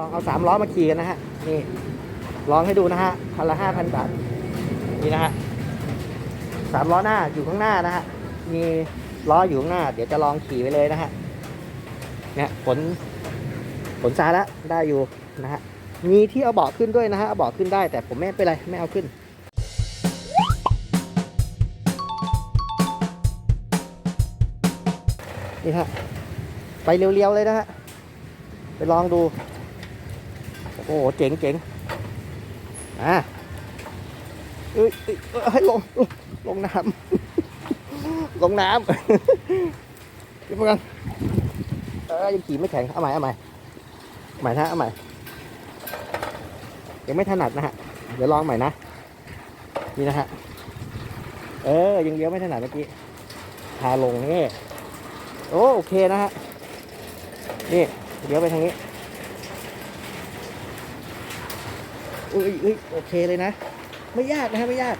ลองเอาสามล้อมาขี่กันนะฮะ นี่ ลองให้ดูนะฮะคันละห้าพันบาท นี่นะฮะสามล้อหน้าอยู่ข้างหน้านะฮะ มีล้ออยู่ข้างหน้า เดี๋ยวจะลองขี่ไปเลยนะฮะ เนี่ยผลผลซาแล้วได้อยู่นะฮะ มีที่เอาเบาะขึ้นด้วยนะฮะ เอาเบาะขึ้นได้แต่ผมไม่เป็นไรไม่เอาขึ้นนี่ฮะไปเรียวๆเลยนะฮะ ไปลองดู อ้โหเจ๋งเจ๋งอะเอ้ยเอ้ยเอ้ยให้ลงลงน้ำลงน้ำพี่พวกกันเออยังขี่ไม่แข็งเอาใหม่เอาใหม่ใหม่นะเอาใหม่ยังไม่ถนัดนะฮะเดี๋ยวลองใหม่นะนี่นะฮะเออยังเลี้ยวไม่ถนัดเมื่อกี้พาลงนี่โอ้โอเคนะฮะนี่เดี๋ยวไปทางนี้ อุ้ยอุ้ยโอเคเลยนะ ไม่ยากนะฮะไม่ยาก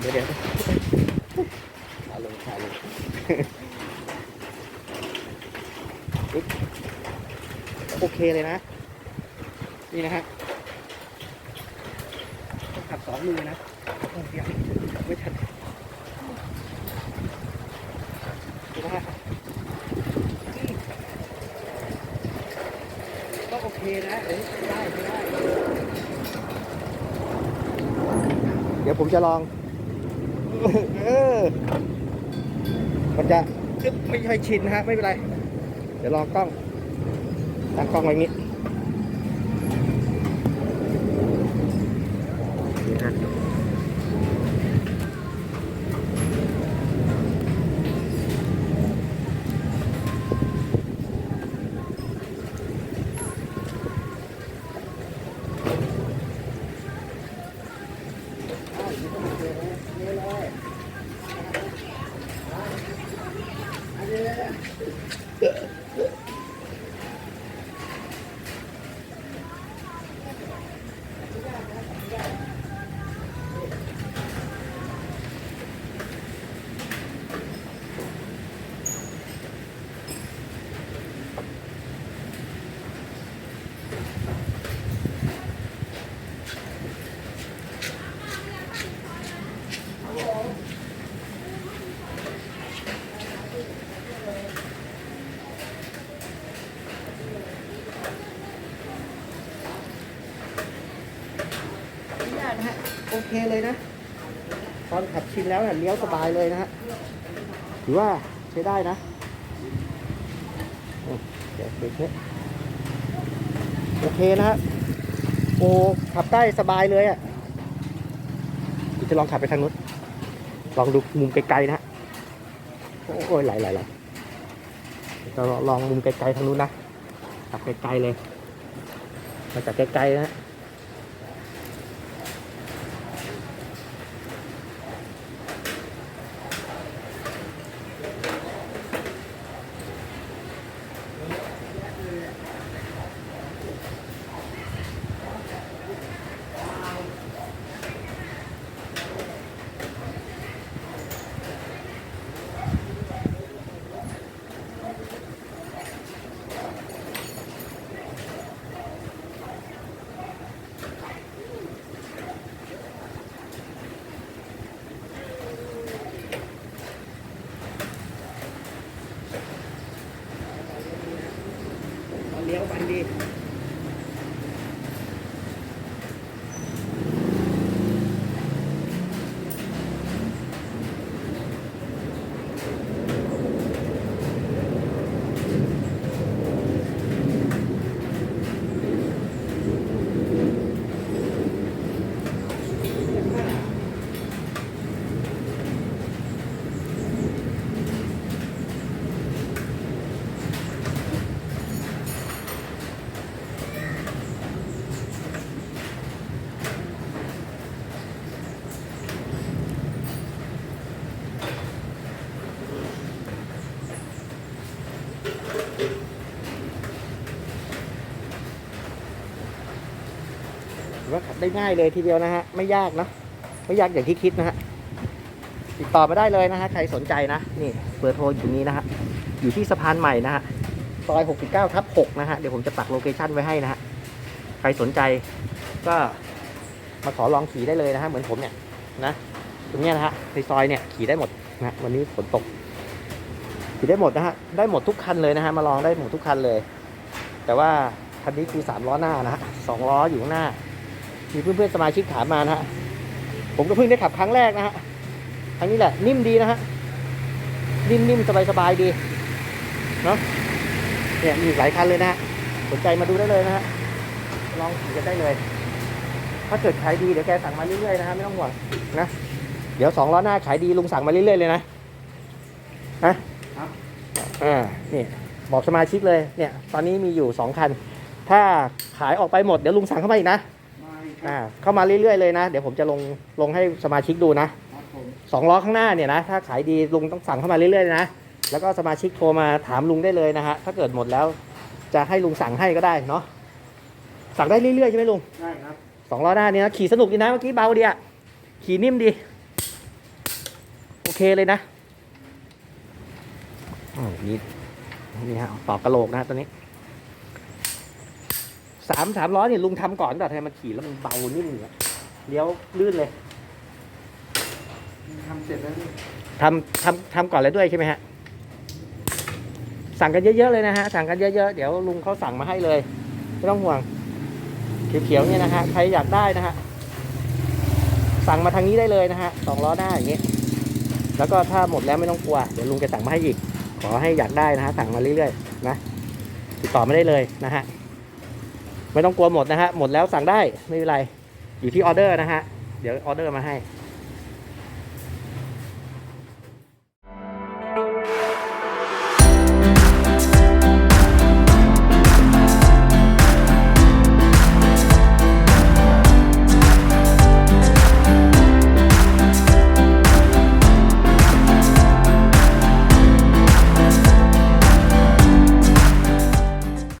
เดี๋ยวเดี๋ยวขาลงขาลงโอเคเลยนะ นี่นะฮะต้องขับสองมือนะเดี๋ยวไม่ทันนะฮะ ก็โอเค นะเอ้ยได้ได้เดี๋ยวผมจะลอง เออ มันจะไม่ค่อยชินฮะ ไม่เป็นไร เดี๋ยวลองกล้องตั้งกล้องไว้งี้ เโอเคเลยนะ ตอนขับชินแล้วเนี่ยเลี้ยวสบายเลยนะฮะถือว่าใช้ได้นะอืมเดี๋ยวเบรกโอเคนะฮะโอ้ขับได้สบายเลยอะเดี๋ยวจะลองขับไปทางนู้นลองดูมุมไกลๆนะฮะโอ้ยไหลไหลไหลจะลองมุมไกลๆทางนู้นนะขับไกลๆเลยมาจากไกลๆนะฮะ เลี้ยวไปดี ว่าขับได้ง่ายเลยทีเดียวนะฮะ ไม่ยากนะ ไม่ยากอย่างที่คิดนะฮะ ติดต่อมาได้เลยนะฮะ ใครสนใจนะ นี่เบอร์โทรอยู่นี้นะฮะ อยู่ที่สะพานใหม่นะฮะ ซอย 69ทับ6นะฮะ เดี๋ยวผมจะปักโลเคชั่นไว้ให้นะฮะ ใครสนใจก็มาขอลองขี่ได้เลยนะฮะ เหมือนผมเนี่ยนะ ตรงเนี้ยนะฮะ ในซอยเนี่ยขี่ได้หมดนะฮะวันนี้ฝนตกขี่ได้หมดนะฮะ ได้หมดทุกคันเลยนะฮะ มาลองได้หมดทุกคันเลย แต่ว่าคันนี้คือ 3 ล้อหน้านะฮะสองล้ออยู่ข้างหน้า มีเพื่อนๆสมาชิกถามมานะฮะผมก็เพิ่งได้ขับครั้งแรกนะฮะครั้งนี้แหละนิ่มดีนะฮะนิ่มๆสบายๆดีเนาะเนี่ยมีอีกหลายคันเลยนะฮะสนใจมาดูได้เลยนะฮะลองขี่กันได้เลย ถ้าเกิดขายดีเดี๋ยวแกสั่งมาเรื่อยๆนะฮะไม่ต้องห่วงนะเดี๋ยวสองล้อหน้าขายดีลุงสั่งมาเรื่อยๆเลยนะนะครับอ่านี่บอกสมาชิกเลยเนี่ย ตอนนี้มีอยู่สองคัน ถ้าขายออกไปหมดเดี๋ยวลุงสั่งเข้ามาอีกนะ อ่าเข้ามาเรื่อยๆเลยนะ เดี๋ยวผมจะลงลงให้สมาชิกดูนะครับผมสองล้อข้างหน้าเนี่ยนะ ถ้าขายดีลุงต้องสั่งเข้ามาเรื่อยๆนะ แล้วก็สมาชิกโทรมาถามลุงได้เลยนะฮะ ถ้าเกิดหมดแล้วจะให้ลุงสั่งให้ก็ได้เนาะ สั่งได้เรื่อยๆใช่ไหมลุง ได้ครับสองล้อหน้านี่นะขี่สนุกดีนะเมื่อกี้เบาดีอะขี่นิ่มดี โอเคเลยนะอ๋อนี่นี่ฮะต่อกระโหลกนะฮะตัวนี้ สามสามล้อเนี่ยลุงทำก่อนแต่ทำไมมันขี่แล้วมันเบานิ่มอย่างเงี้ยเลี้ยวลื่นเลยทำเสร็จแล้วนี่ทำทำทำก่อนแล้วด้วยใช่ไหมฮะ สั่งกันเยอะๆเลยนะฮะ สั่งกันเยอะๆ เดี๋ยวลุงเขาสั่งมาให้เลย ไม่ต้องห่วง เขียวๆเนี่ยนะฮะ ใครอยากได้นะฮะ สั่งมาทางนี้ได้เลยนะฮะสองล้อหน้าอย่างเงี้ยแล้วก็ถ้าหมดแล้วไม่ต้องกลัว เดี๋ยวลุงจะสั่งมาให้อีก ขอให้อยากได้นะฮะ สั่งมาเรื่อยๆ นะ ติดต่อไม่ได้เลยนะฮะ ไม่ต้องกลัวหมดนะฮะหมดแล้วสั่งได้ไม่เป็นไรอยู่ที่ออเดอร์นะฮะเดี๋ยวออเดอร์มาให้